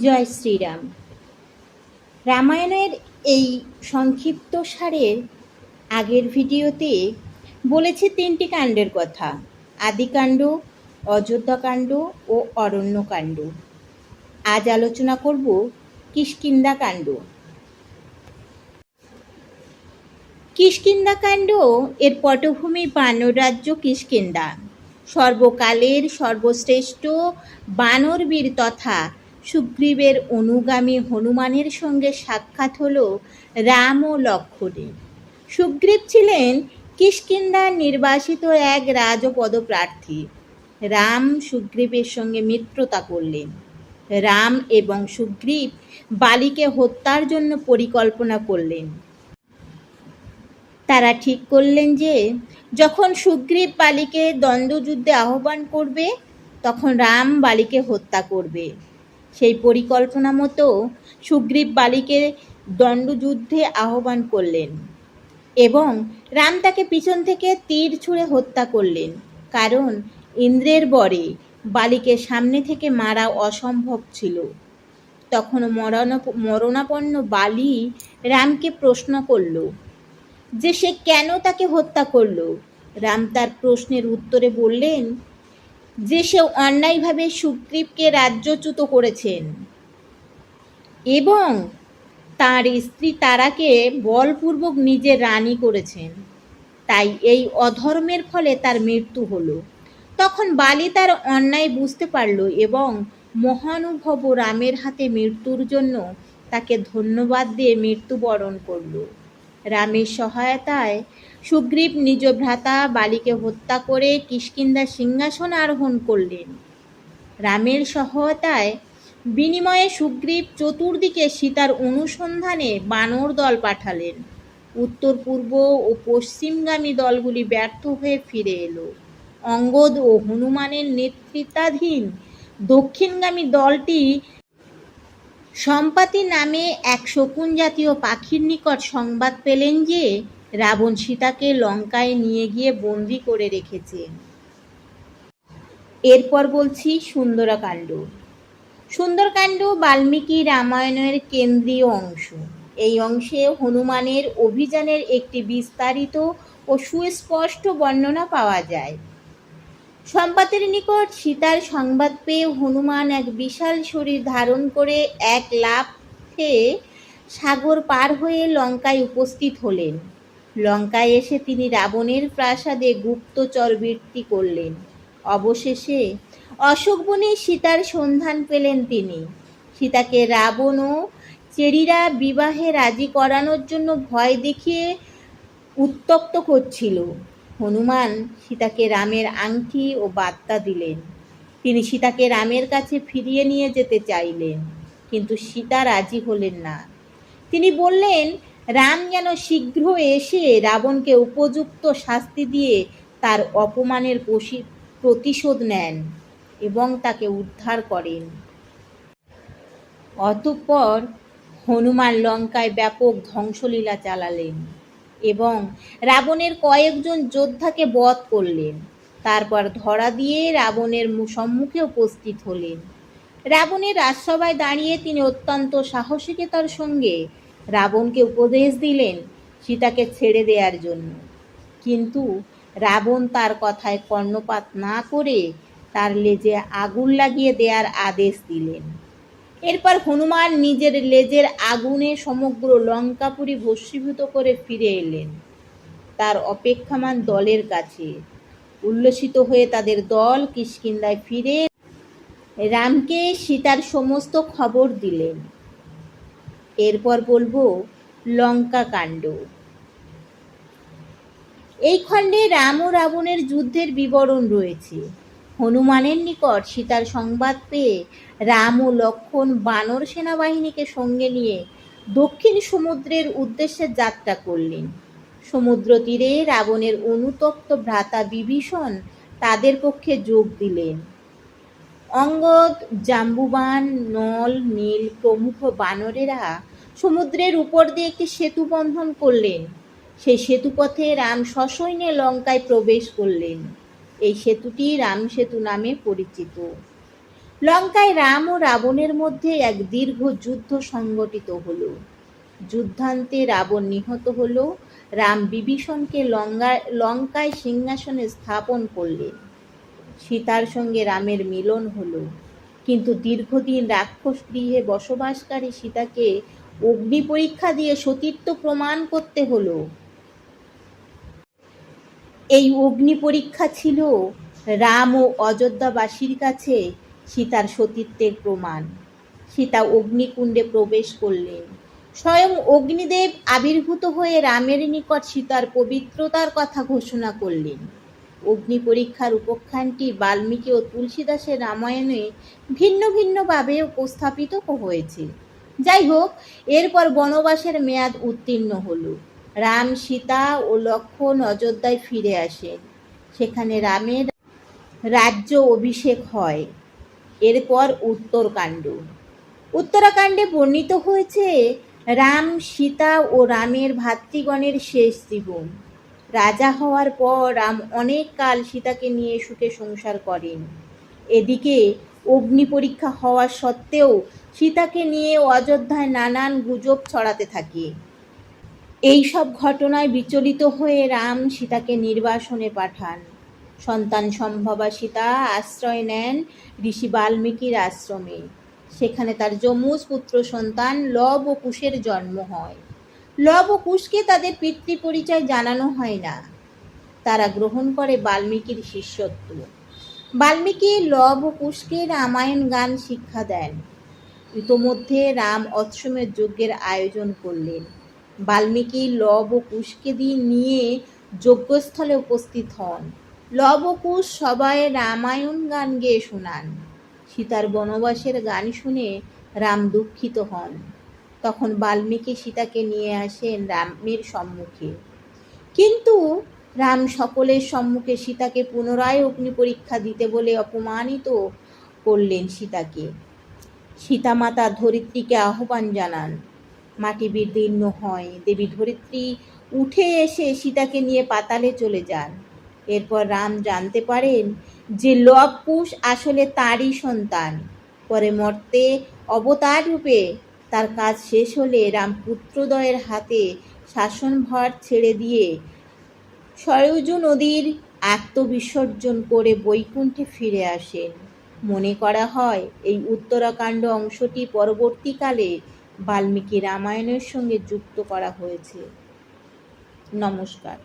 জয় শ্রীরাম। রামায়ণের এই সংক্ষিপ্ত সারের আগের ভিডিওতে বলেছি তিনটি কাণ্ডের কথা, আদিকাণ্ড, অযোধ্যাকাণ্ড ও অরণ্যকাণ্ড। আজ আলোচনা করব কিষ্কিন্দা কাণ্ড কিষ্কিন্দাকাণ্ড এর পটভূমি বানর রাজ্য কিষ্কিন্দা। সর্বকালের সর্বশ্রেষ্ঠ বানরবীর তথা সুগ্রীবের অনুগামী হনুমানের সঙ্গে সাক্ষাৎ হল রাম ও লক্ষ্মণের সুগ্রীব ছিলেন কিষ্কিন্দার নির্বাসিত এক রাজপদ প্রার্থী। রাম সুগ্রীবের সঙ্গে মিত্রতা করলেন। রাম এবং সুগ্রীব বালিকে হত্যার জন্য পরিকল্পনা করলেন। তারা ঠিক করলেন যে, যখন সুগ্রীব বালিকে দ্বন্দ্বযুদ্ধে আহ্বান করবে, তখন রাম বালিকে হত্যা করবে। সেই পরিকল্পনা মতো সুগ্রীব বালিকে দণ্ডযুদ্ধে আহ্বান করলেন এবং রাম তাকে পিছন থেকে তীর ছুঁড়ে হত্যা করলেন। কারণ ইন্দ্রের বরে বালিকে সামনে থেকে মারা অসম্ভব ছিল। তখন মরণ মরণাপন্ন বালি রামকে প্রশ্ন করল, যে সে কেন তাকে হত্যা করল? রাম তার প্রশ্নের উত্তরে বললেন যে সে অন্যায়ভাবে সুগ্রীবকে রাজ্যচ্যুত করেছেন এবং তার স্ত্রী তারাকে বলপূর্বক নিজের রানী করেছেন। তাই এই অধর্মের ফলে তার মৃত্যু হলো। তখন বালি তার অন্যায় বুঝতে পারল এবং মহানুভব রামের হাতে মৃত্যুর জন্য তাকে ধন্যবাদ দিয়ে মৃত্যুবরণ করল। রামের সহায়তায় সুগ্রীব নিজ ভ্রাতা বালিকে হত্যা করে কিষ্কিন্দা সিংহাসন আরোহণ করলেন। রামের সহায়তায় বিনিময়ে সুগ্রীব চতুর্দিকে সীতার অনুসন্ধানে বানর দল পাঠালেন। উত্তর, পূর্ব ও পশ্চিমগামী দলগুলি ব্যর্থ হয়ে ফিরে এলো। অঙ্গদ ও হনুমানের নেতৃত্বাধীন দক্ষিণগামী দলটি সম্পাতি নামে এক শকুন জাতীয় পাখির নিকট সংবাদ পেলেন যে রাবণ সীতাকে লঙ্কায় নিয়ে গিয়ে বন্দি করে রেখেছে। এরপর বলছি সুন্দরকাণ্ড। সুন্দরকাণ্ড বাল্মীকি রামায়ণের কেন্দ্রীয় অংশ। এই অংশে হনুমানের অভিযানের একটি বিস্তারিত ও সুস্পষ্ট বর্ণনা পাওয়া যায়। সম্পাতের নিকট সীতার সংবাদ পেয়ে হনুমান এক বিশাল শরীর ধারণ করে এক লাফে সাগর পার হয়ে লঙ্কায় উপস্থিত হলেন। লঙ্কায় এসে তিনি রাবণের প্রাসাদে গুপ্তচর বৃত্তি করলেন। অবশেষে অশোকবনে সীতার সন্ধান পেলেন তিনি। সীতাকে রাবণ ও চেরিরা বিবাহে রাজি করানোর জন্য ভয় দেখিয়ে উত্তক্ত করছিল। হনুমান সীতাকে রামের আংটি ও বার্তা দিলেন। তিনি সীতাকে রামের কাছে ফিরিয়ে নিয়ে যেতে চাইলেন, কিন্তু সীতা রাজি হলেন না। তিনি বললেন রাম যেন শীঘ্র এসে রাবণকে উপযুক্ত শাস্তি দিয়ে তার অপমানের প্রতিশোধ নেন এবং তাকে উদ্ধার করেন। অতঃপর হনুমান লঙ্কায় ব্যাপক ধ্বংসলীলা চালালেন এবং রাবণের কয়েকজন যোদ্ধাকে বধ করলেন। তারপর ধরা দিয়ে রাবণের সম্মুখে উপস্থিত হলেন। রাবণের রাজসভায় দাঁড়িয়ে তিনি অত্যন্ত সাহসিকতার সঙ্গে রাবণকে উপদেশ দিলেন সীতাকে ছেড়ে দেওয়ার জন্য। কিন্তু রাবণ তার কথায় কর্ণপাত না করে তার লেজে আগুন লাগিয়ে দেওয়ার আদেশ দিলেন। এরপর হনুমান নিজের লেজের আগুনে সমগ্র লঙ্কাপুরী ভস্মীভূত করে ফিরে এলেন। তার অপেক্ষামান দলের কাছে। উল্লসিত হয়ে তাদের দল কিষ্কিন্দায় ফিরে রামকে সীতার সমস্ত খবর দিলেন। এরপর বলব লঙ্কা কাণ্ড। এই খণ্ডে রাম ও রাবণের যুদ্ধের বিবরণ রয়েছে। হনুমানের নিকট সীতার সংবাদ পেয়ে রাম ও লক্ষণ বানর সেনাবাহিনীকে সঙ্গে নিয়ে দক্ষিণ সমুদ্রের উদ্দেশ্যে যাত্রা করলেন। সমুদ্র তীরে রাবণের অনুতপ্ত ভ্রাতা বিভীষণ তাদের পক্ষে যোগ দিলেন। অঙ্গদ, জাম্বুবান, নল, নীল প্রমুখ বানরেরা সমুদ্রের উপর দিয়ে একটি সেতু বন্ধন করলেন। সেই সেতুপথে রাম সসৈন্যে লঙ্কায় প্রবেশ করলেন। এই সেতুটি রাম সেতু নামে পরিচিত। লঙ্কায় রাম ও রাবণের মধ্যে এক দীর্ঘ যুদ্ধ সংগঠিত হলো। যুদ্ধান্তে রাবণ নিহত হলো। রাম বিভীষণকে লঙ্কা লঙ্কায় সিংহাসনে স্থাপন করলেন। সীতার সঙ্গে রামের মিলন হলো। কিন্তু দীর্ঘদিন রাক্ষস গৃহে বসবাসকারী সীতাকে অগ্নি পরীক্ষা দিয়ে সতীত্ব প্রমাণ করতে হলো। এই অগ্নি পরীক্ষা ছিল রাম ও অযোধ্যাবাসীর কাছে সীতার সতীত্বের প্রমাণ। সীতা অগ্নিকুণ্ডে প্রবেশ করলেন। স্বয়ং অগ্নিদেব আবির্ভূত হয়ে রামের নিকট সীতার পবিত্রতার কথা ঘোষণা করলেন। অগ্নি পরীক্ষার উপাখ্যানটি বাল্মীকি ও তুলসীদাসের রামায়ণে ভিন্ন ভিন্নভাবে উপস্থাপিত হয়েছে। যাই হোক, এরপর বনবাসের মেয়াদ উত্তীর্ণ হলো। রাম, সীতা ও লক্ষ্মণ অযোধ্যায় ফিরে আসেন। সেখানে রামের রাজ্য অভিষেক হয়। এরপর উত্তরকাণ্ড। উত্তরাকাণ্ডে বর্ণিত হয়েছে, রাম, সীতা ও রামের ভাতৃগণের শেষ জীবন। রাজা হওয়ার পর রাম অনেক কাল সীতাকে নিয়ে সুখে সংসার করেন। এদিকে অগ্নি পরীক্ষা হওয়া সত্ত্বেও সীতাকে নিয়ে অযোধ্যায় নানান গুজব ছড়াতে থাকে। এই সব ঘটনায় বিচলিত হয়ে রাম সীতাকে নির্বাসনে পাঠান। সন্তান সম্ভবা সীতা আশ্রয় নেন ঋষি বাল্মীকির আশ্রমে। সেখানে তার যমুজ পুত্র সন্তান লব ও কুশের জন্ম হয়। লব ও কুশকে তাদের পিতৃ পরিচয় জানানো হয় না। তারা গ্রহণ করে বাল্মীকির শিষ্যত্ব। বাল্মীকি লব ও কুশকে রামায়ণ গান শিক্ষা দেন। ইতোমধ্যে রাম অশ্বমের যজ্ঞের আয়োজন করলেন। বাল্মীকি লব ও কুশকে দিয়ে নিয়ে যজ্ঞস্থলে উপস্থিত হন। লব ও কুশ সবাই রামায়ণ গান গেয়ে শোনান। সীতার বনবাসের গান শুনে রাম দুঃখিত হন। তখন বাল্মীকি সীতাকে নিয়ে আসেন রামের সম্মুখে। কিন্তু রাম সকলের সম্মুখে সীতাকে পুনরায় অগ্নি পরীক্ষা দিতে বলে অপমানিত করলেন সীতাকে। সীতামাতা ধরিত্রীকে আহ্বান জানান, মাটি বিদীর্ণ হয়, দেবী ধরিত্রী, উঠে এসে সীতাকে নিয়ে পাতালে চলে যান। এরপর রাম জানতে পারেন যে লব আসলে তারই সন্তান। পরে মর্তে অবতার রূপে তার কাজ শেষ হলে রাম পুত্রদয়ের হাতে শাসনভার ছেড়ে দিয়ে সরজু নদীর আত্মবিসর্জন করে বৈকুণ্ঠে ফিরে আসেন। মনে করা হয়, এই উত্তরাকাণ্ড অংশটি পরবর্তীকালে বাল্মীকি রামায়ণের সঙ্গে যুক্ত করা হয়েছে। নমস্কার।